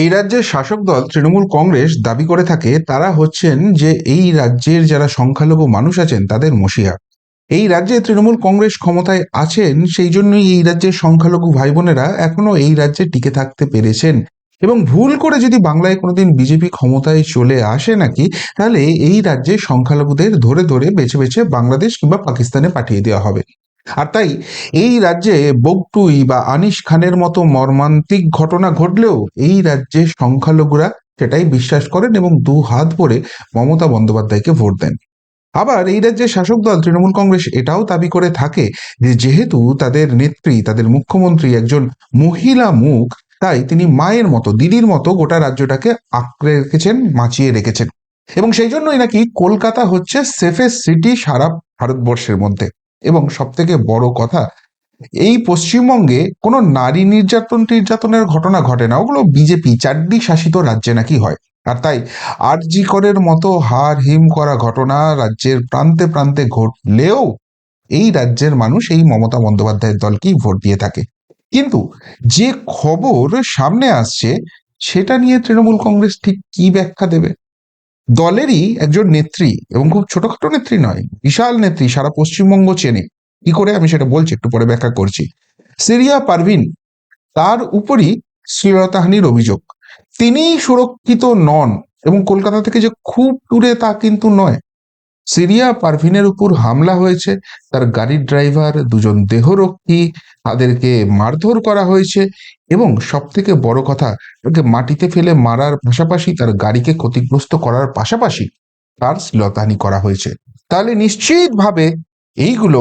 এই রাজ্যের শাসক দল তৃণমূল কংগ্রেস দাবি করে থাকে, তারা হচ্ছেন যে এই রাজ্যের যারা সংখ্যালঘু মানুষ আছেন, তাদের মসিহা। এই রাজ্যে তৃণমূল কংগ্রেস ক্ষমতায় আছেন, সেই জন্যই এই রাজ্যের সংখ্যালঘু ভাই বোনেরা এখনও এই রাজ্যে টিকে থাকতে পেরেছেন। এবং ভুল করে যদি বাংলায় কোনোদিন বিজেপি ক্ষমতায় চলে আসে নাকি, তাহলে এই রাজ্যে সংখ্যালঘুদের ধরে ধরে বেছে বেছে বাংলাদেশ কিংবা পাকিস্তানে পাঠিয়ে দেওয়া হবে। আর তাই এই রাজ্যে বগটুই বা আনিস খানের মতো মর্মান্তিক ঘটনা ঘটলেও এই রাজ্যে সংখ্যালঘুরা সেটাই বিশ্বাস করেন এবং দু হাত ভরে মমতা বন্দ্যোপাধ্যায়কে ভোট দেন। আবার এই রাজ্যের শাসক দল তৃণমূল কংগ্রেস এটাও দাবি করে থাকে যে যেহেতু তাদের নেত্রী, তাদের মুখ্যমন্ত্রী একজন মহিলা মুখ, তাই তিনি মায়ের মতো, দিদির মতো গোটা রাজ্যটাকে আঁকড়ে রেখেছেন বাঁচিয়ে রেখেছেন। এবং সেই জন্যই নাকি কলকাতা হচ্ছে সেফেস্ট সিটি সারা ভারতবর্ষের মধ্যে। এবং সব থেকে বড় কথা, এই পশ্চিমবঙ্গে কোনো নারী নির্যাতন নির্যাতনের ঘটনা ঘটে না। ওগুলো বিজেপি চারটি শাসিত রাজ্যে নাকি হয়। আর তাই আরজি করের মতো হার হিম করা ঘটনা রাজ্যের প্রান্তে প্রান্তে ঘটলেও এই রাজ্যের মানুষ, এই মমতা বন্দ্যোপাধ্যায়ের দলকেই ভোট দিয়ে থাকে? কিন্তু যে খবর সামনে আসছে, সেটা নিয়ে তৃণমূল কংগ্রেস ঠিক কি ব্যাখ্যা দেবে? দলেরই একজন নেত্রী এবং খুব ছোটখাটো নেত্রী নয়, বিশাল নেত্রী, সারা পশ্চিমবঙ্গ চেনে। কি করে আমি সেটা বলছি, একটু পরে ব্যাখ্যা করছি। সিরিয়া পারভিন, তার উপরই শ্লীলতাহানির অভিযোগ। তিনি সুরক্ষিত নন এবং কলকাতা থেকে যে খুব দূরে তা কিন্তু নয়। সিরিয়া পারভিনের উপর হামলা হয়েছে, তার গাড়ির ড্রাইভার দুজন দেহরক্ষী, তাদেরকে মারধর করা হয়েছে এবং সব থেকে বড় কথা তাকে মাটিতে ফেলে মারার পাশাপাশি তার গাড়িকে ক্ষতিগ্রস্ত করার পাশাপাশি তার শ্লীলতাহানি করা হয়েছে। তাহলে নিশ্চিতভাবে এইগুলো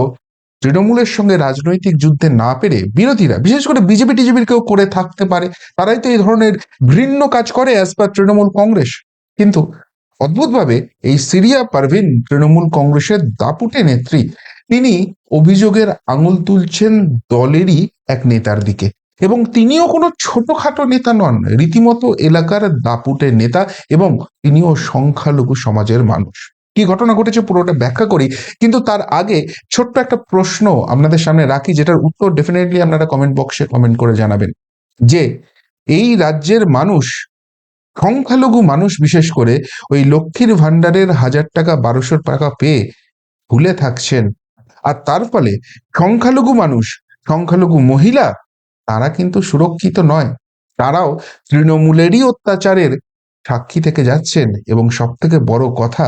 তৃণমূলের সঙ্গে রাজনৈতিক যুদ্ধে না পেরে বিরোধীরা, বিশেষ করে বিজেপি টিজেপির কেউ করে থাকতে পারে, তারাই তো এই ধরনের ঘৃণ্য কাজ করে অ্যাজ পার তৃণমূল কংগ্রেস। কিন্তু অদ্ভুতভাবে এই সিরিয়া পারভিন তৃণমূল কংগ্রেসের দাপুটে নেত্রী, তিনি অভিযোগের আঙুল তুলছেন দলেরই এক নেতার দিকে এবং তিনিও কোনো ছোটখাটো নেতা নন, রীতিমতো এলাকার দাপুটে নেতা এবং তিনিও সংখ্যালঘু সমাজের মানুষ। কি ঘটনা ঘটেছে পুরোটা ব্যাখ্যা করি, কিন্তু তার আগে ছোট্ট একটা প্রশ্ন আপনাদের সামনে রাখি, যেটার উত্তর ডেফিনেটলি আপনারা কমেন্ট বক্সে কমেন্ট করে জানাবেন। যে, এই রাজ্যের মানুষ সংখ্যালঘু মানুষ বিশেষ করে ওই লক্ষ্মীর ভাণ্ডারের হাজার টাকা, বারোশো টাকা পেয়ে ভুলে থাকছেন। আর তার ফলে সংখ্যালঘু মানুষ, সংখ্যালঘু মহিলা, তারা কিন্তু সুরক্ষিত নয়। তারাও তৃণমূলেরই অত্যাচারের সাক্ষী থেকে যাচ্ছেন এবং সব থেকে বড় কথা,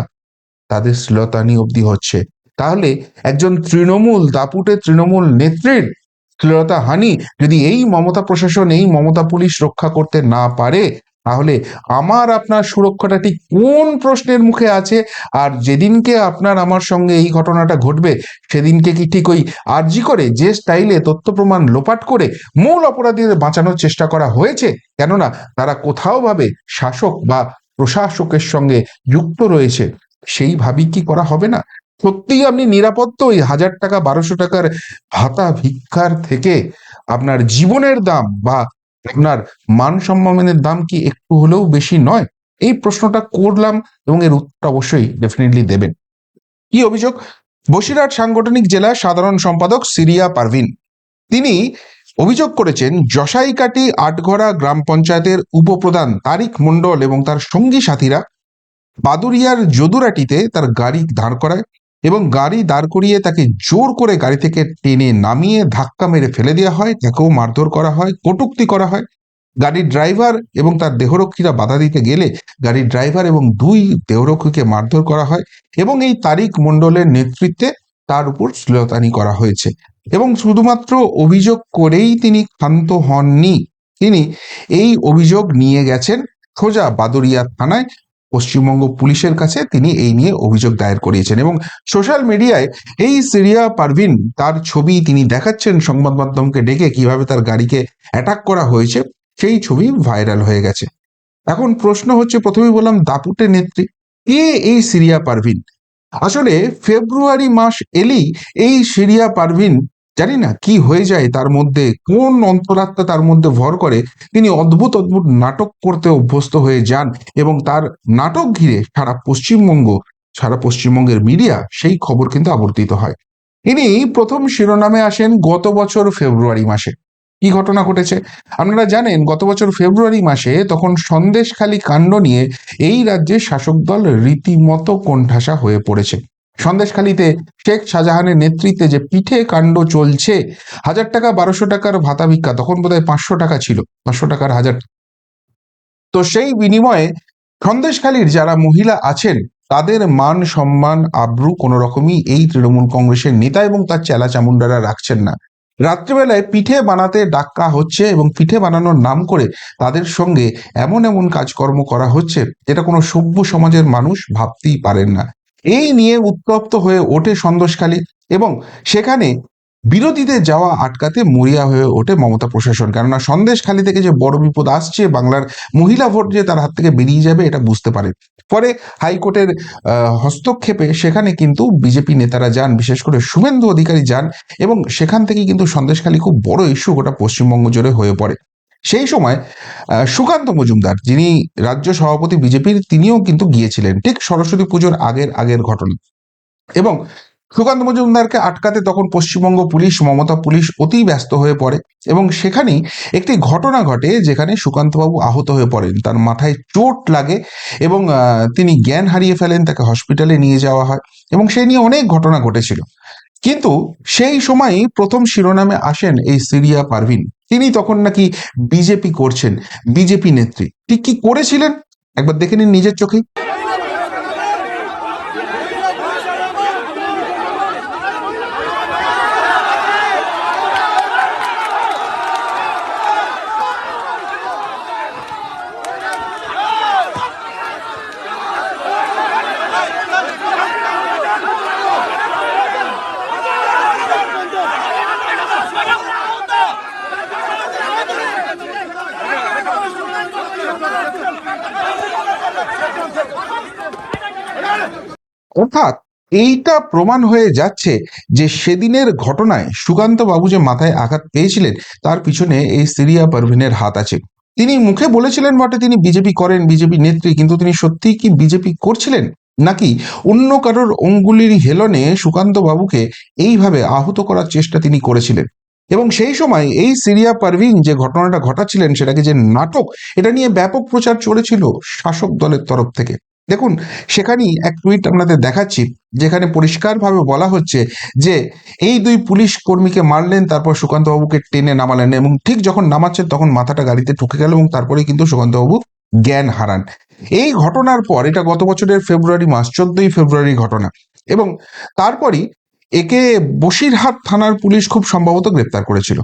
তাদের শ্লীলতানি অবধি হচ্ছে। তাহলে একজন তৃণমূল, দাপুটে তৃণমূল নেত্রীর শ্লীলতা হানি যদি এই মমতা প্রশাসন, এই মমতা পুলিশ রক্ষা করতে না পারে তাহলে আমার আপনার সুরক্ষাটা ঠিক কোন প্রশ্নের মুখে আছে? আর যেদিনকে আপনার আমার সঙ্গে এই ঘটনাটা ঘটবে, সেদিনকে কি ঠিক ওই আর্জি করে যে স্টাইলে তথ্য প্রমাণ লোপাট করে মূল অপরাধীদের বাঁচানোর চেষ্টা করা হয়েছে? কেননা তারা কোথাও ভাবে শাসক বা প্রশাসকের সঙ্গে যুক্ত রয়েছে। সেইভাবেই কি করা হবে না? সত্যিই আপনি নিরাপদ তো ওই হাজার টাকা, বারোশো টাকার ভাতা ভিক্ষার থেকে? আপনার জীবনের দাম বা আপনার মান সম্মানের দাম কি একটু হলেও বেশি নয়? এই প্রশ্নটা করলাম এবং এর উত্তর অবশ্যই ডেফিনেটলি দেবেন। কি অভিযোগ? বসিরহাট সাংগঠনিক জেলা সাধারণ সম্পাদক সিরিয়া পারভিন। তিনি অভিযোগ করেছেন জসাইকাটি আটঘরা গ্রাম পঞ্চায়েতের উপপ্রধান তারিক মণ্ডল এবং তার সঙ্গী সাথীরা বাদুরিয়ার যদুরাটিতে তার গাড়ি দাঁড় করায়। এবং গাড়ি দাঁড় করিয়ে তাকে জোর করে গাড়ি থেকে টেনে নামিয়ে ধাক্কা মেরে ফেলে দেওয়া হয়, তাকেও মারধর করা হয়, কটুক্তি করা হয়। গাড়ির ড্রাইভার এবং তার দেহরক্ষীরা বাধা দিতে গেলে গাড়ির ড্রাইভার এবং দুই দেহরক্ষীকে মারধর করা হয় এবং এই তারিক মণ্ডলের নেতৃত্বে তার উপর শ্লীলতানি করা হয়েছে এবং শুধুমাত্র অভিযোগ করেই তিনি ক্ষান্ত হননি। তিনি এই অভিযোগ নিয়ে গেছেন সোজা বাদুরিয়া থানায় পশ্চিমবঙ্গ পুলিশের কাছে তিনি এই নিয়ে অভিযোগ দায়ের করিয়েছেন এবং সোশ্যাল মিডিয়ায় এই সিরিয়া পারভিন তার ছবি তিনি দেখাচ্ছেন সংবাদ মাধ্যমকে ডেকে কীভাবে তার গাড়িকে অ্যাটাক করা হয়েছে, সেই ছবি ভাইরাল হয়ে গেছে। এখন প্রশ্ন হচ্ছে, প্রথমেই বললাম, দাপুটে নেত্রী, কে এই সিরিয়া পারভিন? আসলে ফেব্রুয়ারি মাস এলেই এই সিরিয়া পারভিন জানি না কি হয়ে যায় তার মধ্যে, কোন অন্তরাত্মা তার মধ্যে ভর করে, তিনি অদ্ভুত অদ্ভুত নাটক করতে অভ্যস্ত হয়ে যান এবং তার নাটক ঘিরে সারা পশ্চিমবঙ্গ, সারা পশ্চিমবঙ্গের মিডিয়া সেই খবর কিন্তু আবর্তিত হয়। ইনি প্রথম শিরোনামে আসেন গত বছর ফেব্রুয়ারি মাসে। কি ঘটনা ঘটেছে? আপনারা জানেন, গত বছর ফেব্রুয়ারি মাসে তখন সন্দেশখালী কাণ্ড নিয়ে এই রাজ্যের শাসক দল রীতিমতো কোণঠাসা হয়ে পড়েছে। সন্দেশখালীতে শেখ শাহজাহানের নেতৃত্বে যে পিঠে কাণ্ড চলছে, হাজার টাকা, বারোশো টাকার ভাতা ভিক্ষা, তখন বোধহয় পাঁচশো টাকা ছিল, পাঁচশো টাকার হাজার। তো সেই বিনিময়ে সন্দেশখালীর যারা মহিলা আছেন, তাদের মান সম্মান আব্রু কোনো রকমই এই তৃণমূল কংগ্রেসের নেতা এবং তার চেলা চামুন্ডারা রাখছেন না। রাত্রিবেলায় পিঠে বানাতে ডাক্কা হচ্ছে এবং পিঠে বানানোর নাম করে তাদের সঙ্গে এমন এমন কাজকর্ম করা হচ্ছে, যেটা কোনো সভ্য সমাজের মানুষ ভাবতেই পারেন না। এই নিয়ে উত্তপ্ত হয়ে ওঠে সন্দেশখালী এবং সেখানে বিরোধীদের যাওয়া আটকাতে মরিয়া হয়ে ওঠে মমতা প্রশাসন। কেননা সন্দেশখালী থেকে যে বড় বিপদ আসছে, বাংলার মহিলা ভোট যে তার হাত থেকে বেরিয়ে যাবে, এটা বুঝতে পারে। পরে হাইকোর্টের হস্তক্ষেপে সেখানে কিন্তু বিজেপি নেতারা যান, বিশেষ করে শুভেন্দু অধিকারী যান এবং সেখান থেকে কিন্তু সন্দেশখালী খুব বড় ইস্যু গোটা পশ্চিমবঙ্গ জুড়ে হয়ে পড়ে। সেই সময় সুকান্ত মজুমদার, যিনি রাজ্য সভাপতি বিজেপির, তিনিও কিন্তু গিয়েছিলেন ঠিক সরস্বতী পুজোর আগের আগের ঘটনা। এবং সুকান্ত মজুমদারকে আটকাতে তখন পশ্চিমবঙ্গ পুলিশ, মমতা পুলিশ অতি ব্যস্ত হয়ে পড়ে এবং সেখানেই একটি ঘটনা ঘটে যেখানে সুকান্তবাবু আহত হয়ে পড়েন। তার মাথায় চোট লাগে এবং তিনি জ্ঞান হারিয়ে ফেলেন, তাকে হসপিটালে নিয়ে যাওয়া হয় এবং সেই নিয়ে অনেক ঘটনা ঘটেছিল। কিন্তু সেই সময়ই প্রথম শিরোনামে আসেন এই সিরিয়া পারভিন। তিনি তখন নাকি বিজেপি করছেন, বিজেপি নেত্রী। ঠিক কি করেছিলেন? একবার দেখে নিন নিজের চোখেই অর্থাৎ এইটা প্রমাণ হয়ে যাচ্ছে যে সেদিনের ঘটনায় সুকান্ত বাবু যে মাথায় আঘাত পেয়েছিলেন, তার পিছনে এই সিরিয়া পারভিনের হাত আছে। তিনি মুখে বলেছিলেন বটে, তিনি বিজেপি করেন, বিজেপি নেত্রী, কিন্তু তিনি সত্যিই কি বিজেপি করছিলেন? নাকি অন্য কারোর অঙ্গুলির হেলনে সুকান্ত বাবুকে এইভাবে আহত করার চেষ্টা তিনি করেছিলেন? এবং সেই সময় এই সিরিয়া পারভিন যে ঘটনাটা ঘটাচ্ছিলেন, সেটাকে যে নাটক, এটা নিয়ে ব্যাপক প্রচার চলেছিল শাসক দলের তরফ থেকে। দেখুন, সেখানেই এক টুইট আপনাদের দেখাচ্ছি, যেখানে পরিষ্কারভাবে বলা হচ্ছে যে, এই দুই পুলিশ কর্মীকে মারলেন, তারপর সুকান্তবাবুকে টেনে নামালেন এবং ঠিক যখন নামাচ্ছেন, তখন মাথাটা গাড়িতে ঠুকে গেল এবং তারপরে কিন্তু সুকান্তবাবু জ্ঞান হারান। এই ঘটনার পর, এটা গত বছরের ফেব্রুয়ারি মাস, চোদ্দই ফেব্রুয়ারি ঘটনা এবং তারপরই একে বসিরহাট থানার পুলিশ খুব সম্ভবত গ্রেপ্তার করেছিল।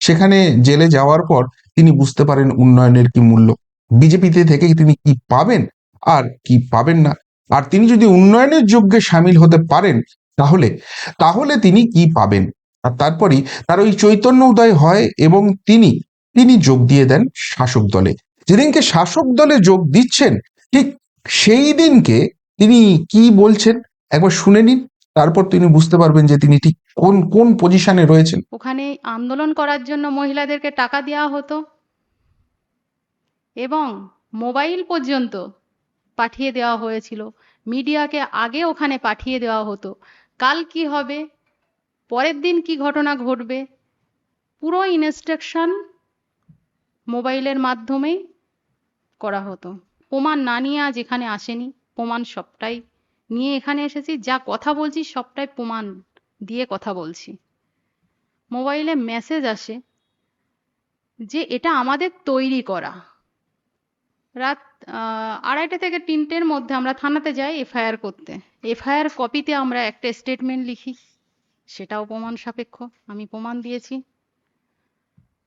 সেখানে জেলে যাওয়ার পর তিনি বুঝতে পারেন উন্নয়নের কি মূল্য। বিজেপিতে থেকে তিনি কি পাবেন? আর কি পাবেন না। আর তিনি যদি উন্নয়নের যজ্ঞে সামিল হতে পারেন, তাহলে তাহলে তিনি কি পাবেন? আর তারপরই তার ওই চৈতন্য উদয় হয় এবং তিনি তিনি যোগ দিয়ে দেন শাসক দলে। যেদিনকে শাসক দলে যোগ দিচ্ছেন, ঠিক সেই দিনকে তিনি কি বলছেন? একবার শুনে নিন, তারপর তিনি বুঝতে পারবেন যে তিনি ঠিক কোন কোন পজিশনে রয়েছেন। ওখানে আন্দোলন করার জন্য মহিলাদেরকে টাকা দেওয়া হতো এবং মোবাইল পর্যন্ত পাঠিয়ে দেওয়া হয়েছিল। মিডিয়াকে আগে ওখানে পাঠিয়ে দেওয়া হতো। কাল কি হবে? পরের দিন কি ঘটনা ঘটবে? পুরো ইনস্ট্রাকশন মোবাইলের মাধ্যমেই করা হতো। প্রমাণ না নিয়ে আজ এখানে আসেনি। প্রমাণ সবটাই নিয়ে এখানে এসেছি। যা কথা বলছি সবটাই প্রমাণ দিয়ে কথা বলছি। মোবাইলে মেসেজ আসে যে এটা আমাদের তৈরি করা। রাত আড়াইটে থেকে তিনটের মধ্যে আমরা থানাতে যাই এফআইআর করতে। এফআইআর কপিতে আমরা একটা স্টেটমেন্ট লিখি সেটাও প্রমাণ সাপেক্ষ, আমি প্রমাণ দিয়েছি।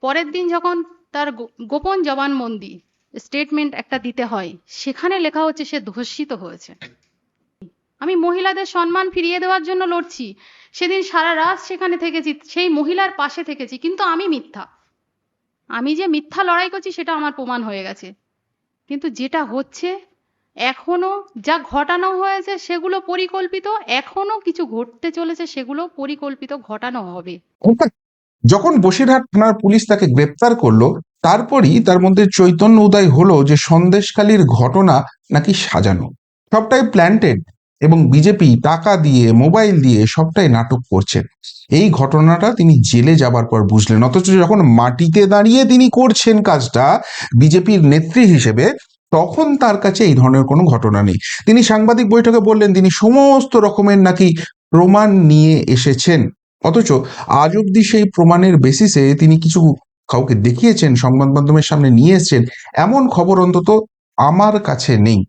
পরের দিন যখন তার গোপন জবানবন্দি স্টেটমেন্ট একটা দিতে হয়, সেখানে লেখা হচ্ছে সে ধর্ষিত হয়েছে। আমি মহিলাদের সম্মান ফিরিয়ে দেওয়ার জন্য লড়ছি, সেদিন সারা রাত সেখানে থেকেছি, সেই মহিলার পাশে থেকেছি, কিন্তু আমি মিথ্যা। আমি যে মিথ্যা লড়াই করছি সেটা আমার প্রমাণ হয়ে গেছে। কিন্তু যেটা হচ্ছে, এখনও যা ঘটানো হয়েছে সেগুলো পরিকল্পিত, এখনও কিছু ঘটতে চলেছে সেগুলো পরিকল্পিত ঘটানো হবে। যখন বসিরহাট থানার পুলিশ তাকে গ্রেপ্তার করল, তারপরই তার মধ্যে চৈতন্য উদয় হলো যে সন্দেশখালীর ঘটনা নাকি সাজানো। সবটাই প্ল্যান্টেড এবং বিজেপি টাকা দিয়ে মোবাইল দিয়ে সবটাই নাটক করছে এই ঘটনাটা তিনি জেলে যাবার পর বুঝলেন। অথচ যখন মাটিতে দাঁড়িয়ে তিনি করছেন কাজটা বিজেপির নেত্রী হিসেবে, তখন তার কাছে এই ধরনের কোনো ঘটনা নেই। তিনি সাংবাদিক বৈঠকে বললেন, তিনি সমস্ত রকমের নাকি প্রমাণ নিয়ে এসেছেন। অথচ আজ অব্দি সেই প্রমাণের বেসিসে তিনি কিছু কাউকে দেখিয়েছেন, সংবাদ মাধ্যমের সামনে নিয়ে এসেছেন। এমন খবর অন্তত আমার কাছে নেই।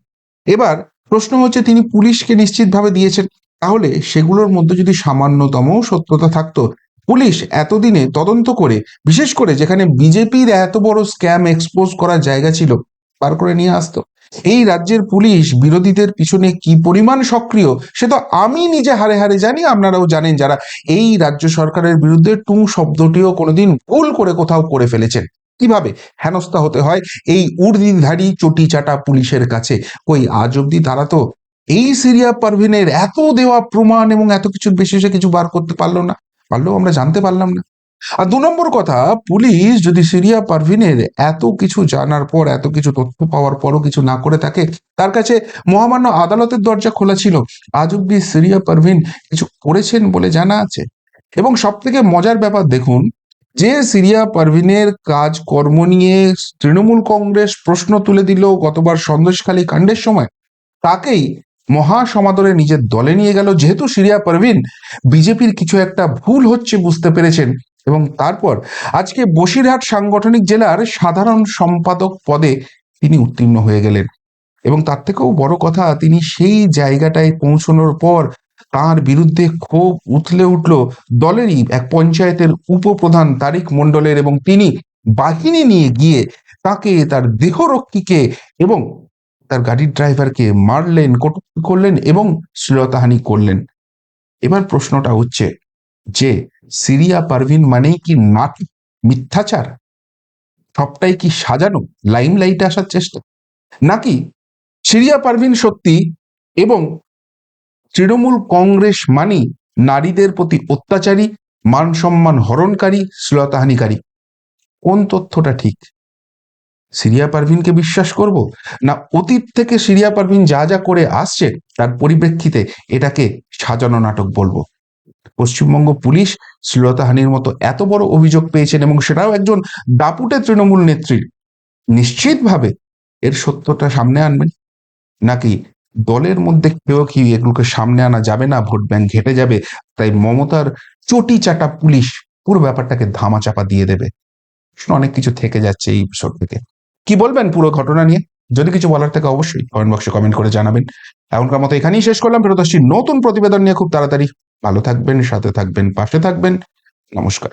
এবার প্রশ্ন হচ্ছে, তিনি পুলিশকে নিশ্চিতভাবে দিয়েছেন। তাহলে সেগুলোর মধ্যে যদি সামান্যতম সত্যতা থাকতো, পুলিশ এতদিনে তদন্ত করে, বিশেষ করে যেখানে বিজেপির এত বড় স্ক্যাম এক্সপোজ করার জায়গা ছিল, বার করে নিয়ে আসতো। এই রাজ্যের পুলিশ বিরোধীদের পিছনে কি পরিমাণ সক্রিয়, সে তো আমি নিজে হারে হারে জানি, আপনারাও জানেন যারা এই রাজ্য সরকারের বিরুদ্ধে টু শব্দটিও কোনোদিন ভুল করে কোথাও করে ফেলেছেন। কীভাবে? হেনস্থা হতে হয় এই উর্দিধারী চটি চাটা পুলিশের কাছে। কই, আজ অব্দি তারা তো এই সিরিয়া পারভিনের এত দেওয়া প্রমাণ এবং এত কিছুর বেশি সে কিছু বার করতে পারল না। পারলেও আমরা জানতে পারলাম না। আর দু নম্বর কথা, পুলিশ যদি সিরিয়া পারভিনের এত কিছু জানার পর, এত কিছু তথ্য পাওয়ার পরও কিছু না করে থাকে, তার কাছে মহামান্য আদালতের দরজা খোলা ছিল। আজ অব্দি সিরিয়া পারভিন কিছু করেছেন বলে জানা আছে। এবং সব থেকে মজার ব্যাপার দেখুন যে সিরিয়া পারভিনের কাজ কর্ম নিয়ে তৃণমূল কংগ্রেস প্রশ্ন তুলে দিল গতবার সন্দেশখালী কাণ্ডের সময়, তাকেই মহা সমাদরে নিজের দলে নিয়ে গেল। যেহেতু সিরিয়া পারভিন, বিজেপির কিছু একটা ভুল হচ্ছে বুঝতে পেরেছেন। এবং তারপর আজকে বসিরহাট সাংগঠনিক জেলার সাধারণ সম্পাদক পদে তিনি উত্তীর্ণ হয়ে গেলেন। এবং তার থেকেও বড় কথা, তিনি সেই জায়গাটায় পৌঁছানোর পর তার বিরুদ্ধে ক্ষোভ উথলে উঠল দলেরই এক পঞ্চায়েতের উপপ্রধান তারিক মণ্ডলের এবং তিনি বাহিনী নিয়ে গিয়ে তাকে তার দেহরক্ষীকে এবং তার গাড়ির ড্রাইভারকে মারলেন, কটূক্তি করলেন এবং শ্লীলতাহানি করলেন। এবার প্রশ্নটা হচ্ছে যে সিরিয়া পারভিন মানেই কি নাটক মিথ্যাচার? সবটাই কি সাজানো লাইমলাইটে আসার চেষ্টা? নাকি সিরিয়া পারভিন সত্যি এবং তৃণমূল কংগ্রেস মানি নারীদের প্রতি অত্যাচারী, মান সম্মান হরণকারী, শ্লীলতাহানিকারী। কোন তথ্যটা ঠিক? সিরিয়া পারভিনকে বিশ্বাস করব? না অতীত থেকে সিরিয়া পারভিন যা যা করে আসছে, তার পরিপ্রেক্ষিতে এটাকে সাজানো নাটক বলব? পশ্চিমবঙ্গ পুলিশ শ্লীলতাহানির মতো এত বড় অভিযোগ পেয়েছেন এবং সেটাও একজন দাপুটে তৃণমূল নেত্রী। নিশ্চিতভাবে এর সত্যটা সামনে আনবেন? নাকি দলের মধ্যে কেউ কি এগুলোকে সামনে আনা যাবে না? ভোট ব্যাংক ঘেটে যাবে। তাই মমতার চটি চাটা পুলিশ পুরো ব্যাপারটাকে ধামাচাপা দিয়ে দেবে। অনেক কিছু থেকে যাচ্ছে এই এপিসোড থেকে। কি বলবেন পুরো ঘটনা নিয়ে? যদি কিছু বলার থেকে অবশ্যই কমেন্ট বক্সে কমেন্ট করে জানাবেন। এমনকার মতো এখানেই শেষ করলাম। ফেরত আসছি নতুন প্রতিবেদন নিয়ে খুব তাড়াতাড়ি। ভালো থাকবেন, সাথে থাকবেন, পাশে থাকবেন। নমস্কার।